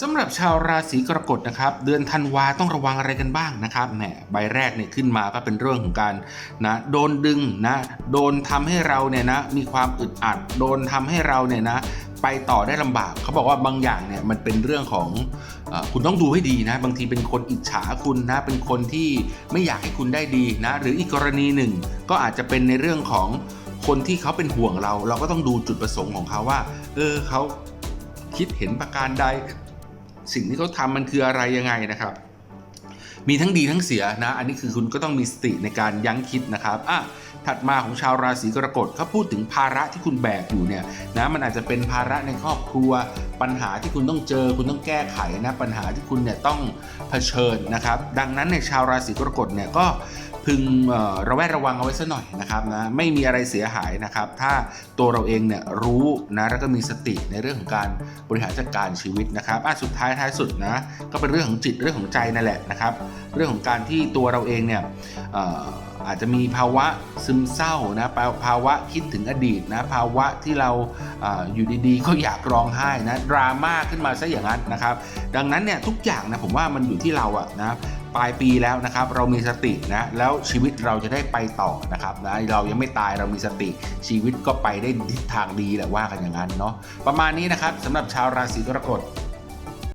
สำหรับชาวราศีกรกฎนะครับ เดือนธันวาต้องระวังอะไรกันบ้างนะครับแหมใบแรกเนี่ยขึ้นมาก็เป็นเรื่องของการนะโดนดึงนะโดนทำให้เราเนี่ยนะมีความอึดอัด โดนทำให้เราเนี่ยนะไปต่อได้ลำบาก เขาบอกว่าบางอย่างเนี่ยมันเป็นเรื่องของอคุณต้องดูให้ดีนะ บางทีเป็นคนอิจฉาคุณนะ เป็นคนที่ไม่อยากให้คุณได้ดีนะ หรืออีกกรณีหนึ่ง ก็อาจจะเป็นในเรื่องของคนที่เขาเป็นห่วงเรา เราก็ต้องดูจุดประสงค์ของเขาว่า เออเขาคิดเห็นประการใด สิ่งที่เขาทำมันคืออะไรยังไงนะครับ มีทั้งดีทั้งเสียนะ อันนี้คือคุณก็ต้องมีสติในการยั้งคิดนะครับอะถัดมาของชาวราศีกรกฎเขาพูดถึงภาระที่คุณแบกอยู่เนี่ยนะมันอาจจะเป็นภาระในครอบครัว ปัญหาที่คุณต้องเจอ คุณต้องแก้ไขนะปัญหาที่คุณเนี่ยต้องเผชิญนะครับ ดังนั้นในชาวราศีกรกฎเนี่ยก็ พึงระแวดระวังเอาไว้ซะหน่อยนะครับนะไม่มีอะไรเสียหายนะครับ ถ้าตัวเราเองเนี่ยรู้นะแล้วก็มีสติในเรื่องของการบริหารจัดการชีวิตนะครับอะสุดท้ายท้ายสุดนะก็เป็นเรื่องของจิตเรื่องของใจนั่นแหละนะครับ เรื่องของการที่ตัวเราเองเนี่ยอาจจะมีภาวะซึมเศร้านะภาวะคิดถึงอดีตนะภาวะที่เราอออยู่ดีๆ ก็อยากร้องไห้นะดราม่าขึ้นมาซะอย่างนั้นนะครับ ดังนั้นเนี่ยทุกอย่างนะผมว่ามันอยู่ที่เราอะนะ ปลายปีแล้วนะครับเรามีสตินะแล้วชีวิตเราจะได้ไปต่อนะครับนะเรายังไม่ตายเรามีสติชีวิตก็ไปได้ทิศทางดีแหละว่ากันอย่างนั้นเนาะประมาณนี้นะครับสำหรับชาวราศีกรกฎ